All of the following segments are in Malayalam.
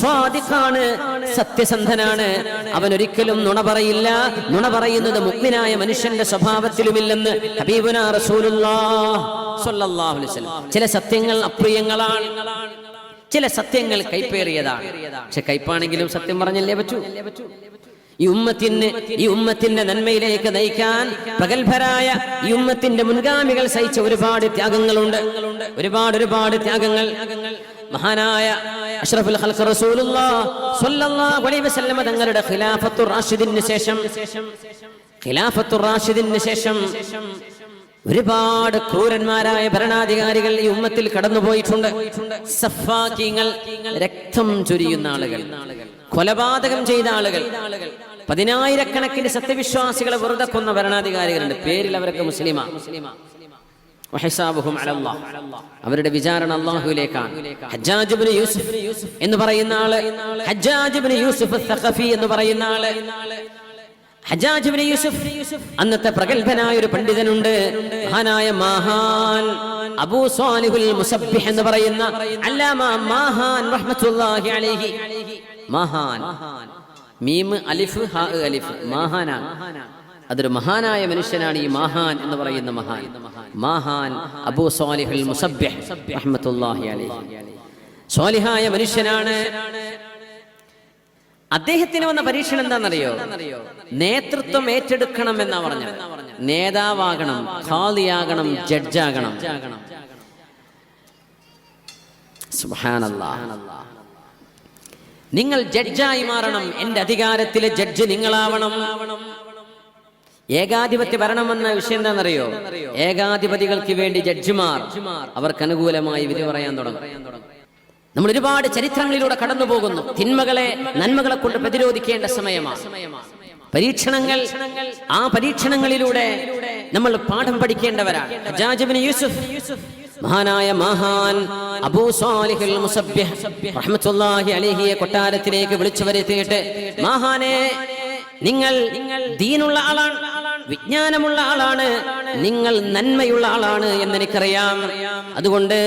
സ്വാദിഖാണ് സത്യസന്ധനാണ്. അവൻ ഒരിക്കലും നുണ പറയില്ല. നുണ പറയുന്നത് മുഗ്മിനായ മനുഷ്യന്റെ സ്വഭാവത്തിലുമില്ലെന്ന് ഹബീബുന വസല്ലം. ചില സത്യങ്ങൾ അപ്രിയങ്ങളാണ്. ചില സത്യങ്ങൾ കൈപ്പേറിയതാണ്. പക്ഷെ കൈപ്പാണെങ്കിലും സത്യം പറഞ്ഞല്ലേ പറ്റൂ? ഈ ഉമ്മത്തിന് ഈ ഉമ്മത്തിന്റെ നന്മയിലേക്ക് നയിക്കാൻ പ്രഗത്ഭരായ ഈ ഉമ്മത്തിന്റെ മുൻഗാമികൾ സഹിച്ച ഒരുപാട് ത്യാഗങ്ങളുണ്ട്. ഒരുപാട് ഒരുപാട് ത്യാഗങ്ങൾ. മഹാനായ അഷ്റഫുൽ ഖൽഖ് റസൂലുള്ളാഹ് സ്വല്ലല്ലാഹു അലൈഹി വസല്ലം തങ്ങളുടെ ഖിലാഫത്തു റാഷിദിന് ശേഷം ഖിലാഫത്തു റാഷിദിന് ശേഷം ഒരുപാട് ക്രൂരന്മാരായ ഭരണാധികാരികൾ ഈ ഉമ്മത്തിൽ കടന്നുപോയിട്ടുണ്ട് സഫാക്കിങ്ങൾ രക്തം ചൊരിയുന്ന ആളുകൾ കൊലപാതകം ചെയ്ത ആളുകൾ പതിനായിരക്കണക്കിന് സത്യവിശ്വാസികളെ വെറുതെ കൊന്ന ഭരണാധികാരികളുണ്ട് പേരിൽ അവരൊക്കെ മുസ്ലിമാ അലല്ലാഹ്. അവരുടെ വിചാരണ അള്ളാഹുലേക്കാണ് ഹജ്ജാജ് ഇബ്നു യൂസുഫ് എന്ന് പറയുന്ന ആൾ ഹജ്ജാജ് ഇബ്നു യൂസുഫ് എന്ന് പറയുന്ന ആൾ. ഹജ്ജാജ് ഇബ്നു യൂസുഫ് അന്നത്തെ പ്രഗത്ഭനായ ഒരു പണ്ഡിതനുണ്ട്. മഹാനായ മഹാൻ അബൂ സ്വാലിഹുൽ മുസബ്ബിഹ് എന്ന് പറയുന്ന അല്ലാമ മഹാൻ റഹ്മത്തുള്ളാഹി അലൈഹി. മഹാൻ. മീം അലിഫ് ഹാ അലിഫ്. മഹാനാണ്. അതൊരു മഹാനായ മനുഷ്യനാണ് ഈ മഹാൻ എന്ന് പറയുന്ന മഹാൻ. മഹാൻ അബൂ സ്വാലിഹുൽ മുസബ്ബിഹ് റഹ്മത്തുള്ളാഹി അലൈഹി. സ്വാലിഹായ മനുഷ്യനാണ്. അദ്ദേഹത്തിന് വന്ന പരീക്ഷണം എന്താണെന്നറിയോ? നേതൃത്വം ഏറ്റെടുക്കണം എന്നാ പറഞ്ഞ നേതാവാകണം ഖാലിയാകണം ജഡ്ജാകണം. നിങ്ങൾ ജഡ്ജായി മാറണം. എന്റെ അധികാരത്തിലെ ജഡ്ജ് നിങ്ങളാവണം. ഏകാധിപത്യ ഭരണമെന്ന വിഷയം എന്താണെന്നറിയോ? ഏകാധിപതികൾക്ക് വേണ്ടി ജഡ്ജിമാർ അവർക്ക് അനുകൂലമായി വിധി പറയാൻ തുടങ്ങും. നമ്മൾ ഒരുപാട് ചരിത്രങ്ങളിലൂടെ കടന്നു പോകുന്നു. തിന്മകളെ നന്മകളെ കൊണ്ട് പ്രതിരോധിക്കേണ്ട സമയമാണ്. പരീക്ഷണങ്ങൾ ആ പരീക്ഷണങ്ങളിലൂടെ നമ്മൾ പാഠം പഠിക്കേണ്ടവരാണ്. യൂസുഫ് മഹാനായ മഹാൻ അബൂ സാലിഹുൽ മുസബ്ബിഹ് റഹ്മത്തുള്ളാഹി അലൈഹിയെ കൊട്ടാരത്തിലേക്ക് വിളിച്ചു വരുത്തിയിട്ട് മഹാനെ നിങ്ങൾ ദീനുള്ള ആളാണ് വിജ്ഞാനമുള്ള ആളാണ് നിങ്ങൾ നന്മയുള്ള ആളാണ് എന്ന് എനിക്കറിയാം അതുകൊണ്ട്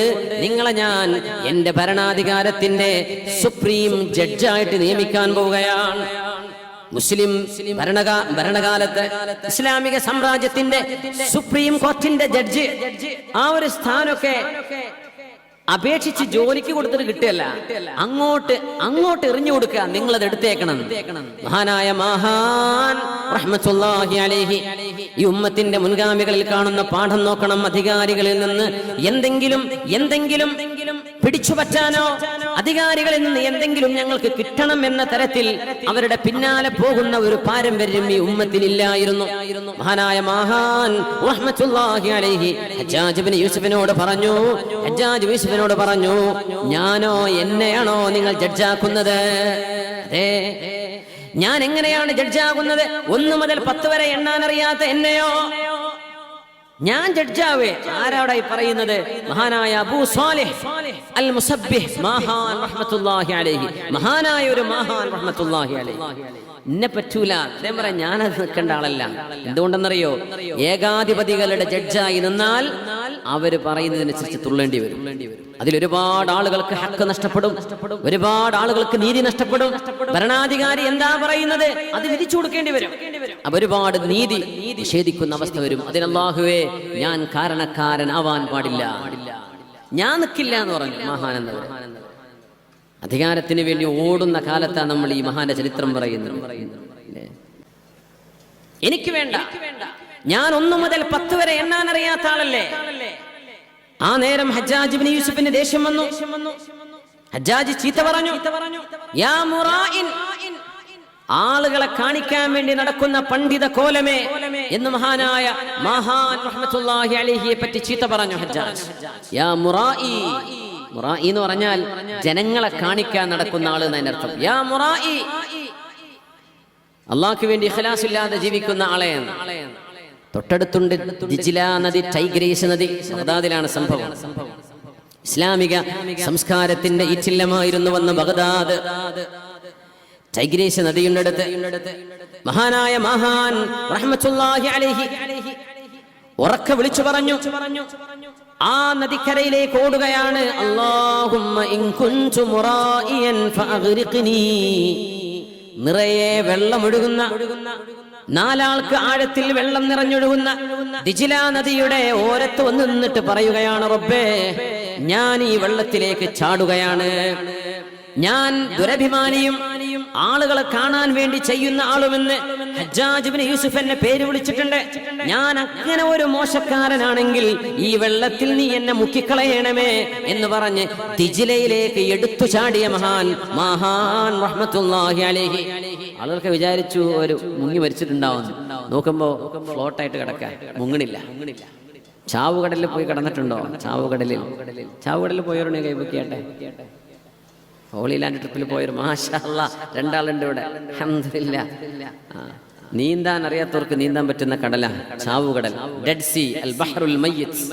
നിങ്ങളെ ഞാൻ എന്റെ ഭരണാധികാരത്തിന്റെ സുപ്രീം ജഡ്ജായിട്ട് നിയമിക്കാൻ പോവുകയാണ്. മുസ്ലിം ഭരണകാ ഭരണകാലത്ത് ഇസ്ലാമിക സാമ്രാജ്യത്തിന്റെ സുപ്രീം കോർട്ടിന്റെ ജഡ്ജ് ആ ഒരു സ്ഥാനമൊക്കെ അപേക്ഷിച്ച് ജോലിക്ക് കൊടുത്തിട്ട് കിട്ടിയല്ല. അങ്ങോട്ട് അങ്ങോട്ട് എറിഞ്ഞു കൊടുക്കുക നിങ്ങൾ അത് എടുത്തേക്കണം. മഹാനായ മഹാൻ റഹ്മത്തുള്ളാഹി അലൈഹി ഈ ഉമ്മത്തിന്റെ മുൻഗാമികളിൽ കാണുന്ന പാഠം നോക്കണം അധികാരികളിൽ നിന്ന്. എന്തെങ്കിലും എന്തെങ്കിലും പിടിച്ചു പറ്റാനോ? അധികാരികളിൽ നിന്ന് എന്തെങ്കിലും ഞങ്ങൾക്ക് കിട്ടണം എന്ന തരത്തിൽ അവരുടെ പിന്നാലെ പോകുന്ന ഒരു പാരമ്പര്യം ഈ ഉമ്മത്തിനില്ലായിരുന്നു. മഹാനായ മഹാൻ റഹ്മത്തുള്ളാഹി അലൈഹി ഹജ്ജാജ് ഇബ്നു യൂസുഫിനോട് പറഞ്ഞു ഹജ്ജാജ് യൂസുഫിനോട് പറഞ്ഞു ഞാനോ എന്നെയാണോ നിങ്ങൾ ജഡ്ജാക്കുന്നത്? ഞാൻ എങ്ങനെയാണ് ജഡ്ജാകുന്നത്? ഒന്ന് മുതൽ പത്ത് വരെ എണ്ണാനറിയാത്ത എന്നെയോ? ഞാൻ ജഡ്ജാവേ ആരാടെ ഈ പറയുന്നത്? മഹാനായ അബൂ സാലിഹ് അൽ മുസബ്ബിഹ് മഹാൻ റഹ്മത്തുള്ളാഹി അലൈഹി. മഹാനായ ഒരു മഹാൻ റഹ്മത്തുള്ളാഹി അലൈഹി. എന്നെ പറ്റൂല അദ്ദേഹം പറയാം ഞാനത് നിൽക്കേണ്ട ആളല്ല. എന്തുകൊണ്ടെന്നറിയോ? ഏകാധിപതികളുടെ ജഡ്ജായി നിന്നാൽ അവർ പറയുന്നതിനനുസരിച്ച് തുള്ളേണ്ടി വരും. അതിലൊരുപാട് ആളുകൾക്ക് ഹക്ക് നഷ്ടപ്പെടും. ഒരുപാട് ആളുകൾക്ക് നീതി നഷ്ടപ്പെടും. ഭരണാധികാരി എന്താ പറയുന്നത്? അത് വിധിച്ചു കൊടുക്കേണ്ടി വരും. ഒരുപാട് നീതി നിഷേധിക്കുന്ന അവസ്ഥ വരും. അതിനല്ലാഹുവേ ഞാൻ കാരണക്കാരൻ ആവാൻ പാടില്ല. ഞാൻ നിൽക്കില്ല എന്ന് പറഞ്ഞു മഹാനന്ദ അധികാരത്തിന് വേണ്ടി ഓടുന്ന കാലത്താണ് നമ്മൾ ഈ മഹാന്റെ ചരിത്രം പറയുന്നത്. എനിക്ക് വേണ്ട. ഞാൻ ഒന്നു മുതൽ പത്ത് വരെ എണ്ണാൻ അറിയാത്ത ആളല്ലേ? ആ നേരം ഹജ്ജാജ് ഇബ്നു യൂസുഫിന് ദേഷ്യം വന്നു. ഹജ്ജാജ് ചീത്ത പറഞ്ഞു. യാ ആളുകളെ കാണിക്കാൻ വേണ്ടി നടക്കുന്ന പണ്ഡിത കോലമേ എന്ന് മഹാനായ മഹാൻ റഹ്മത്തുള്ളാഹി പറ്റി ചീത്ത പറഞ്ഞു യാ എന്ന് പറഞ്ഞാൽ ജനങ്ങളെ കാണിക്കാൻ നടക്കുന്ന ആൾ അർത്ഥം. യാ അള്ളാഹ്ക്ക് വേണ്ടി ഇഖലാസ് ഇല്ലാതെ ജീവിക്കുന്ന ആളെ തൊട്ടടുത്തുണ്ട് ദിജില നദി ടൈഗ്രീസ് നദി ബഗ്ദാദിലാണ് സംഭവം. ഇസ്ലാമിക സംസ്കാരത്തിന്റെ ഈ ചില്ലമായിരുന്നു വന്ന ബഗ്ദാദ്. ടൈഗ്രീസ് നദിയുണ്ടടുത്ത് മഹാനായ മഹാൻ റഹ്മത്തുള്ളാഹി അലൈഹി ഉറക്ക വിളിച്ചു പറഞ്ഞു ആ നദിക്കരയിലേക്ക് ഓടുകയാണ്. നിറയെ വെള്ളമൊഴുകുന്ന നാലാൾക്ക് ആഴത്തിൽ വെള്ളം നിറഞ്ഞൊഴുകുന്ന ദിജില നദിയുടെ ഓരത്ത് വന്ന് നിന്നിട്ട് പറയുകയാണ് റബ്ബേ ഞാൻ ഈ വെള്ളത്തിലേക്ക് ചാടുകയാണ്. ഞാൻ ദുരഭിമാനിയും ആളുകളെ കാണാൻ വേണ്ടി ചെയ്യുന്ന ആളുമെന്ന് ഹജ്ജാജിബിന് യൂസുഫ് എന്നെ പേര് വിളിച്ചിട്ടുണ്ട്. ഞാൻ അങ്ങനെ ഒരു മോശക്കാരനാണെങ്കിൽ ഈ വെള്ളത്തിൽ നീ എന്നെ മുക്കിക്കളയണമേ എന്ന് പറഞ്ഞ് തിജിലയിലേക്ക് എടുത്തു ചാടിയ മഹാൻ മഹാൻ ആളുകൾക്ക് വിചാരിച്ചു ഒരു മുങ്ങി മരിച്ചിട്ടുണ്ടാവും. നോക്കുമ്പോ ഫ്ലോട്ടായിട്ട് കിടക്കാൻ മുങ്ങണില്ല. ചാവുകടലിൽ പോയി കിടന്നിട്ടുണ്ടോ? ചാവുകടലിൽ. ചാവുകടലിൽ പോയവരുടെ കൈപൊക്കിയാട്ടെ ഹോളി ലാൻഡ് ട്രിപ്പിൽ പോയൊരു മാഷല്ല രണ്ടാളുണ്ട് ഇവിടെ. അഹമ്മദില്ല നീന്താൻ അറിയാത്തവർക്ക് നീന്താൻ പറ്റുന്ന കടലാണ് ചാവുകടൽ ഡെഡ് സി അൽ ബഹ്റുൽ മയ്യത്ത്.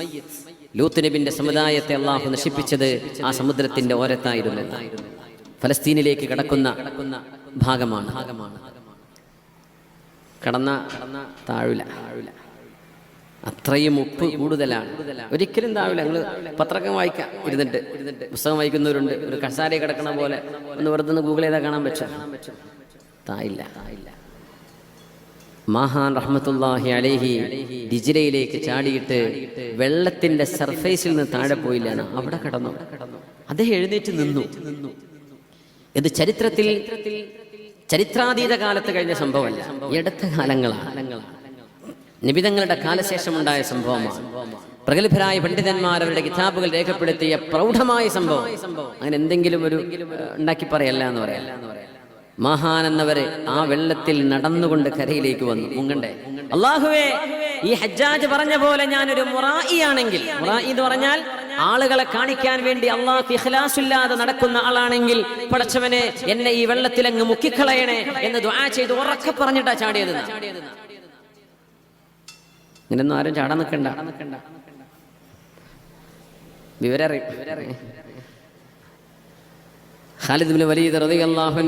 ലൂത്ത് നബിന്റെ സമുദായത്തെ അള്ളാഹു നശിപ്പിച്ചത് ആ സമുദ്രത്തിന്റെ ഓരത്തായിരുന്നു. ഫലസ്തീനിലേക്ക് കടക്കുന്ന ഭാഗമാണ്. കടന്ന താഴില്ല അത്രയും ഉപ്പ് കൂടുതലാണ്. ഒരിക്കലും താവില്ല നിങ്ങൾ പത്രക്കം വായിക്കാം ഇരുന്നിട്ട് പുസ്തകം വായിക്കുന്നവരുണ്ട് ഒരു കസാര കിടക്കണ പോലെ ഒന്ന് വെറുതെ ഗൂഗിൾ ചെയ്താൽ കാണാൻ പറ്റും. തായില്ല. മഹാൻ റഹ്മത്തുല്ലാഹി അലേഹി ഡിജിലയിലേക്ക് ചാടിയിട്ട് വെള്ളത്തിന്റെ സർഫേസിൽ നിന്ന് താഴെ പോയില്ലാണ്. അവിടെ കടന്നു. അദ്ദേഹം എഴുന്നേറ്റ് നിന്നു. ഇത് ചരിത്രത്തിൽ ചരിത്രാതീത കാലത്ത് കഴിഞ്ഞ സംഭവമല്ല. ഇടത്ത കാലങ്ങളാണ്. നിബിതങ്ങളുടെ കാലശേഷമുണ്ടായ സംഭവമാണ്. പ്രഗത്ഭരായ പണ്ഡിതന്മാർ അവരുടെ കിതാബുകൾ രേഖപ്പെടുത്തിയ പ്രൗഢമായ സംഭവം. അങ്ങനെ എന്തെങ്കിലും ഒരു ഉണ്ടാക്കി പറയല്ല എന്ന് പറയാം. മഹാൻ എന്നവര് ആ വെള്ളത്തിൽ നടന്നുകൊണ്ട് കരയിലേക്ക് വന്നു. മുങ്ങണ്ടേ? അള്ളാഹുവേ ഈ ഹജ്ജാജ് പറഞ്ഞ പോലെ ഞാനൊരു മുറായി ആണെങ്കിൽ മുറായി എന്ന് പറഞ്ഞാൽ ആളുകളെ കാണിക്കാൻ വേണ്ടി അള്ളാഹ് ഇഖ്ലാസില്ലാതെ നടക്കുന്ന ആളാണെങ്കിൽ പടച്ചവനെ എന്നെ ഈ വെള്ളത്തിൽ അങ്ങ് മുക്കിക്കളയണേ എന്ന് ദുആ ചെയ്ത് ഉറക്കെ പറഞ്ഞിട്ടാ ചാടിയത് ഇങ്ങനൊന്നും ആരും ചാടാൻ നിൽക്കണ്ട വിവരം അറിയും ഖാലിദ് ബിൻ വലീദ് റളിയല്ലാഹു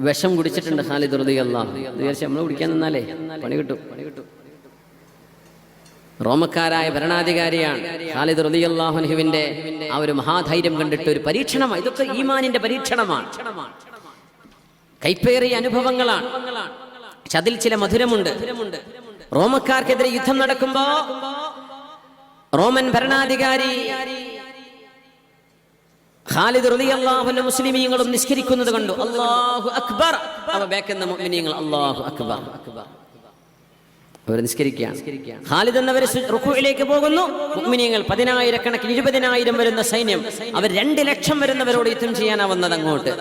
വിഷം കുടിച്ചിട്ടുണ്ട് ഖാലിദ് റളിയല്ലാഹു വിചാരിച്ച് നമ്മൾ കുടിക്കാൻ നിന്നാലേ പണി കിട്ടും. പണി കിട്ടും റോമക്കാരായ ഭരണാധികാരിയാണ് ഖാലിദ് റളിയല്ലാഹുവിന്റെ ആ ഒരു മഹാധൈര്യം കണ്ടിട്ട് ഒരു പരീക്ഷണമാണ് ഇതൊക്കെ ഈമാനിന്റെ പരീക്ഷണമാണ്. കൈപ്പേറിയ അനുഭവങ്ങളാണ്. പക്ഷെ അതിൽ ചില മധുരമുണ്ട്. റോമക്കാർക്കെതിരെ യുദ്ധം നടക്കുമ്പോ റോമൻ ഭരണാധികാരി ഖാലിദ് റളിയല്ലാഹുവിന്റെ മുസ്ലിമീങ്ങളും നിസ്കരിക്കുന്നത് കണ്ടു. അല്ലാഹു അക്ബർ. അവ ബാക്കുന്ന മുഅ്മിനീങ്ങൾ അല്ലാഹു അക്ബർ. അവർ നിസ്കരിക്കുകയാണ്. ഖാലിദ് എന്നവർ റുക്കുയിലേക്ക് പോകുന്നു. മുഅ്മിനീങ്ങൾ പതിനായിരക്കണക്കിന് ഇരുപതിനായിരം വരുന്ന സൈന്യം. അവർ രണ്ട് ലക്ഷം വരുന്നവരോട് യുദ്ധം ചെയ്യാനാ വന്നത് അങ്ങോട്ട്.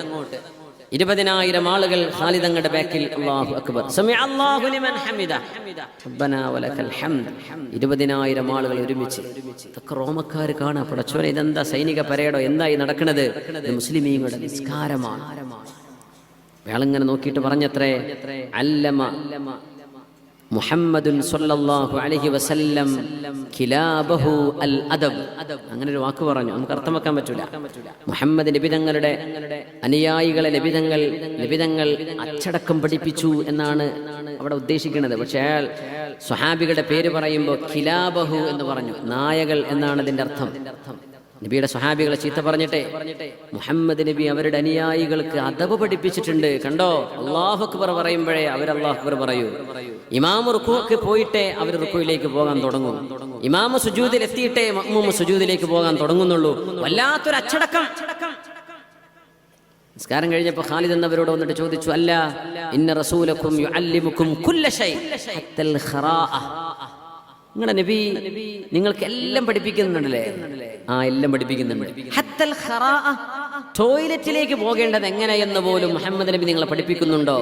ഇരുപതിനായിരം ആളുകൾ ഖാലിദങ്ങളുടെ ബാക്കിൽ അള്ളാഹു അക്ബർ. ഇരുപതിനായിരം ആളുകൾ ഒരുമിച്ച്. ഇതൊക്കെ റോമക്കാർ കാണാ. പടച്ചോനെ ഇതെന്താ സൈനിക പരേഡോ? എന്തായി നടക്കുന്നത് മുസ്ലിമീങ്ങളുടെ നിസ്കാരമാണ്. അയാളിങ്ങനെ നോക്കിയിട്ട് പറഞ്ഞത്രേ അല്ലമ മുഹമ്മദുൻ അലൈഹി വസല്ലം അദബ്. അങ്ങനെ ഒരു വാക്ക് പറഞ്ഞു. നമുക്ക് അർത്ഥം വെക്കാൻ പറ്റൂല. മുഹമ്മദ് ലബിതങ്ങളുടെ അനുയായികളെ ലബിതങ്ങൾ ലബിതങ്ങൾ അച്ചടക്കം പഠിപ്പിച്ചു എന്നാണ് അവിടെ ഉദ്ദേശിക്കുന്നത്. പക്ഷേ അയാൾ സ്വഹാബികളുടെ പേര് പറയുമ്പോൾ ഖിലാബഹു എന്ന് പറഞ്ഞു. നായകൾ എന്നാണ് അതിന്റെ അർത്ഥം. നബിയുടെ സ്വഹാബികളെ ചീത്ത പറഞ്ഞിട്ടെ മുഹമ്മദ് നബി അവരുടെ അനുയായികൾക്ക് അദബ് പഠിപ്പിച്ചിട്ടുണ്ട്. കണ്ടോ? അള്ളാഹു അക്ബർ പറയുമ്പോഴേ അവർ അള്ളാഹു അക്ബർ പറയൂ. ഇമാമ റുക്കുക്ക് പോയിട്ടേ അവർ റുക്കുയിലേക്ക് പോകാൻ തുടങ്ങും. ഇമാമ സുജൂദിൽ എത്തിയിട്ടേ മമ്മൂമ്മ സുജൂദിലേക്ക് പോകാൻ തുടങ്ങുന്നുള്ളൂ. വല്ലാത്തൊരു അച്ചടക്കം. നിസ്കാരം കഴിഞ്ഞപ്പോൾ ഖാലിദ് എന്നവരോട് വന്നിട്ട് ചോദിച്ചു അല്ല ഇന്ന റസൂലക്കും യുഅല്ലിമുക്കും കുല്ല ശൈ ഹത്തൽ ഖറാഅ നിങ്ങളുടെ നബി നിങ്ങൾക്ക് എല്ലാം പഠിപ്പിക്കുന്നുണ്ടല്ലേ? ആ എല്ലാം പഠിപ്പിക്കുന്നുണ്ട്. ടോയ്ലറ്റിലേക്ക് പോകേണ്ടത് എങ്ങനെയെന്ന് പോലും മുഹമ്മദ് നബി നിങ്ങളെ പഠിപ്പിക്കുന്നുണ്ടോ?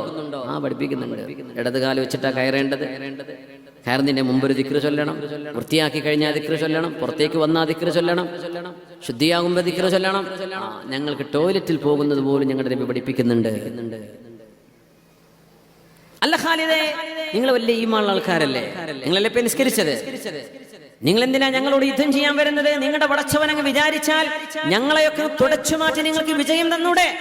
ആ പഠിപ്പിക്കുന്നുണ്ട്. ഇടത് കാൽ വെച്ചിട്ടാ കയറേണ്ടത്. കയറുന്നതിന്റെ മുമ്പ് ഒരു ദിക്ര ചൊല്ലണം. വൃത്തിയാക്കി കഴിഞ്ഞാൽ ദിക്ര ചൊല്ലണം. പുറത്തേക്ക് വന്നാൽ ദിക്ര ചൊല്ലണം. ശുദ്ധിയാകുമ്പോൾ ദിക്ര ചൊല്ലണം. ഞങ്ങൾക്ക് ടോയ്ലറ്റിൽ പോകുന്നത് പോലും ഞങ്ങളുടെ നബി പഠിപ്പിക്കുന്നുണ്ട്. അല്ല ഖാലിദേ നിങ്ങൾ വലിയ ഈമാനുള്ള ആൾക്കാരല്ലേ? നിങ്ങളല്ലേ ഇപ്പൊ നിസ്കരിച്ചത്? നിങ്ങൾ എന്തിനാ ഞങ്ങളോട് യുദ്ധം ചെയ്യാൻ വരുന്നത്? നിങ്ങളുടെ വടച്ചവൻ അങ്ങ് വിചാരിച്ചാൽ ഞങ്ങളെയൊക്കെ തുടച്ചു മാറ്റി നിങ്ങൾക്ക് വിജയം തന്നൂടെ?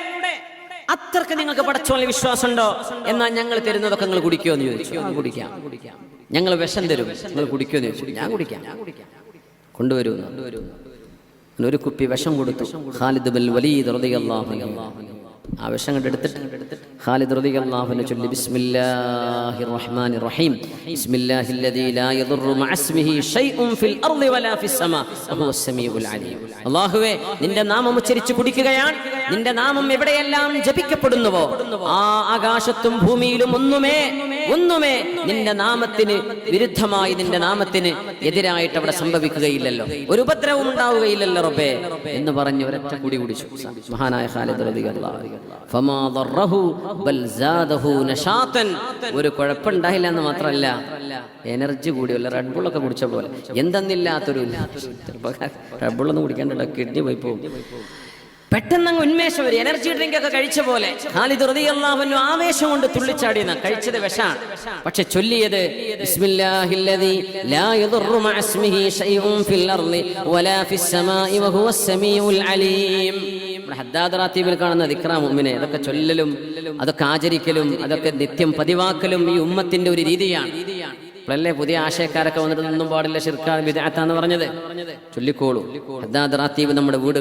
അത്രയ്ക്ക് നിങ്ങൾക്ക് പടച്ചോളി വിശ്വാസമുണ്ടോ? എന്നാൽ ഞങ്ങൾ തരുന്നതൊക്കെ നിങ്ങൾ കുടിക്കുമോ എന്ന് ചോദിച്ചു. "ആ, കുടിക്കാം. ഞങ്ങൾ വിഷം തരും. നിങ്ങൾ കുടിക്കുമോ എന്ന് ചോദിച്ചു. ഞാൻ കുടിക്കാം. കൊണ്ടുവരുന്നു. ഒരു കുപ്പി വിഷം കൊടുത്തു. ഖാലിദ് ബിൻ വലീദ് റളിയല്ലാഹു അൻഹു ആ വിഷം കണ്ട് എടുത്തിട്ട് ഖാലിദ് ചൊല്ലി ബിസ്മില്ലാഹിർ റഹ്മാനിർ റഹീം അല്ലാഹുവേ നിന്റെ നാമം ഉച്ചരിച്ച് കുടിക്കുകയാണ്. നിന്റെ നാമം എവിടെയെല്ലാം ജപിക്കപ്പെടുന്നുവോ? ആ ആകാശത്തും ഭൂമിയിലും ഒന്നുമേ ഒന്നുമേ. നിന്റെ നാമത്തിന് വിരുദ്ധമായി നിന്റെ നാമത്തിന് എതിരായിട്ട് അവിടെ സംഭവിക്കുകയില്ലല്ലോ. ഒരു ഉപദ്രവം ഉണ്ടാവുകയില്ലല്ലോ റബ്ബേ എന്ന് പറഞ്ഞ് ഒരൊറ്റ കൂടി കുടിച്ചു. മഹാനായ ഖാലിദ് ഒരു കുഴപ്പമുണ്ടായില്ല എന്ന് മാത്രമല്ല എനർജി കൂടിയല്ല റെഡ്ബുള്ളൊക്കെ കുടിച്ച പോലെ. എന്തെന്നില്ലാത്തൊരു റെഡ്ബുള്ളൊന്നും കുടിക്കേണ്ടല്ലോ കിഡ്നി പോയി പോകും പെട്ടെന്ന് അങ്ങ് ഉന്മേഷം ഒരു എനർജി ഡ്രിങ്ക് ഒക്കെ കഴിച്ച പോലെ. ഖാലിദ് റളിയല്ലാഹു ആവേശം കൊണ്ട് തുള്ളിച്ചാടിയെന്ന് കഴിച്ചത് വിഷാണ്. പക്ഷെ ചൊല്ലിയത് കാണുന്ന ദിക്റാ മുഅ്മിനെ അതൊക്കെ ചൊല്ലലും അതൊക്കെ ആചരിക്കലും അതൊക്കെ നിത്യം പതിവാക്കലും ഈ ഉമ്മത്തിന്റെ ഒരു രീതിയാണ്. ഇപ്പോഴല്ലേ പുതിയ ആശയക്കാരൊക്കെ വന്നിട്ട് ഒന്നും പാടില്ല ഷിർക്കാ വിദാത്താന്ന് പറഞ്ഞത്? ചൊല്ലിക്കോളൂ. ഹദ്ദാദ് റാത്തീബ് നമ്മുടെ വീട്